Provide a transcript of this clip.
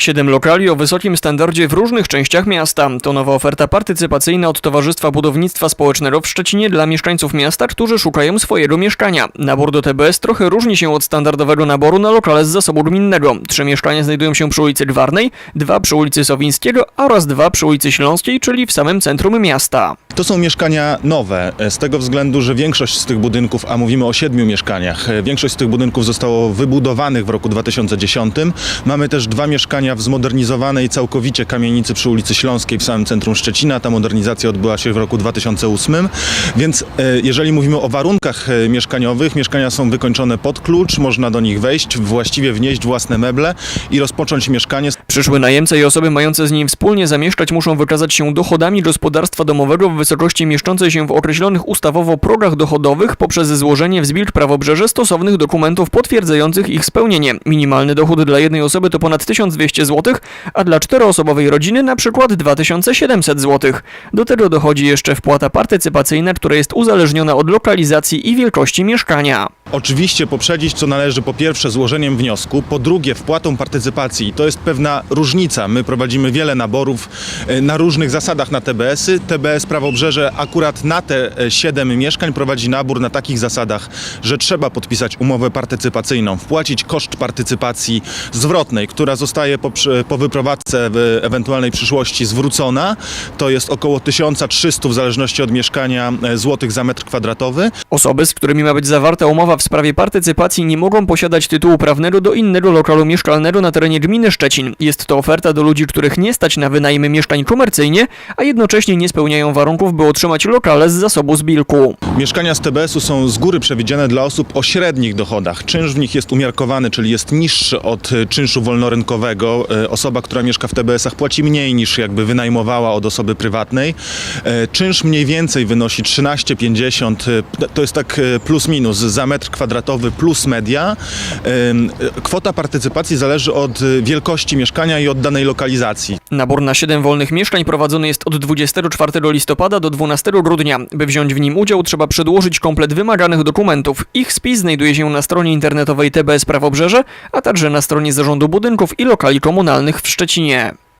Siedem lokali o wysokim standardzie w różnych częściach miasta. To nowa oferta partycypacyjna od Towarzystwa Budownictwa Społecznego w Szczecinie dla mieszkańców miasta, którzy szukają swojego mieszkania. Nabór do TBS trochę różni się od standardowego naboru na lokale z zasobu gminnego. Trzy mieszkania znajdują się przy ulicy Gwarnej, dwa przy ulicy Sowińskiego oraz dwa przy ulicy Śląskiej, czyli w samym centrum miasta. To są mieszkania nowe, e, z tego względu, że większość z tych budynków, a mówimy o siedmiu mieszkaniach, e, większość z tych budynków zostało wybudowanych w roku 2010. Mamy też dwa mieszkania w zmodernizowanej całkowicie kamienicy przy ulicy Śląskiej w samym centrum Szczecina. Ta modernizacja odbyła się w roku 2008. Więc e, jeżeli mówimy o warunkach mieszkaniowych, mieszkania są wykończone pod klucz, można do nich wejść, właściwie wnieść własne meble i rozpocząć mieszkanie. Przyszły najemca i osoby mające z nim wspólnie zamieszkać muszą wykazać się dochodami gospodarstwa domowego w wysokości mieszczącej się w określonych ustawowo progach dochodowych poprzez złożenie w Zbilk Prawobrzeże stosownych dokumentów potwierdzających ich spełnienie. Minimalny dochód dla jednej osoby to ponad 1200 zł, a dla czteroosobowej rodziny na przykład 2700 zł. Do tego dochodzi jeszcze wpłata partycypacyjna, która jest uzależniona od lokalizacji i wielkości mieszkania. Oczywiście poprzedzić, co należy po pierwsze złożeniem wniosku, po drugie wpłatą partycypacji. To jest pewna różnica. My prowadzimy wiele naborów e, na różnych zasadach na TBS-y. TBS Prawobrzeże akurat na te e, siedem mieszkań prowadzi nabór na takich zasadach, że trzeba podpisać umowę partycypacyjną, wpłacić koszt partycypacji zwrotnej, która zostaje po, po wyprowadzce w ewentualnej przyszłości zwrócona. To jest około 1300 w zależności od mieszkania e, złotych za metr kwadratowy. Osoby, z którymi ma być zawarta umowa w sprawie partycypacji, nie mogą posiadać tytułu prawnego do innego lokalu mieszkalnego na terenie gminy Szczecin. Jest to oferta do ludzi, których nie stać na wynajmy mieszkań komercyjnie, a jednocześnie nie spełniają warunków, by otrzymać lokale z zasobu zbilku. Mieszkania z TBS-u są z góry przewidziane dla osób o średnich dochodach. Czynsz w nich jest umiarkowany, czyli jest niższy od e, czynszu wolnorynkowego. E, Osoba, która mieszka w TBS-ach płaci mniej niż jakby wynajmowała od osoby prywatnej. E, Czynsz mniej więcej wynosi 13,50. e, To jest tak plus minus za metr kwadratowy plus media. Kwota partycypacji zależy od wielkości mieszkania i od danej lokalizacji. Nabór na 7 wolnych mieszkań prowadzony jest od 24 listopada do 12 grudnia. By wziąć w nim udział, trzeba przedłożyć komplet wymaganych dokumentów. Ich spis znajduje się na stronie internetowej TBS Prawobrzeże, a także na stronie Zarządu Budynków i Lokali Komunalnych w Szczecinie.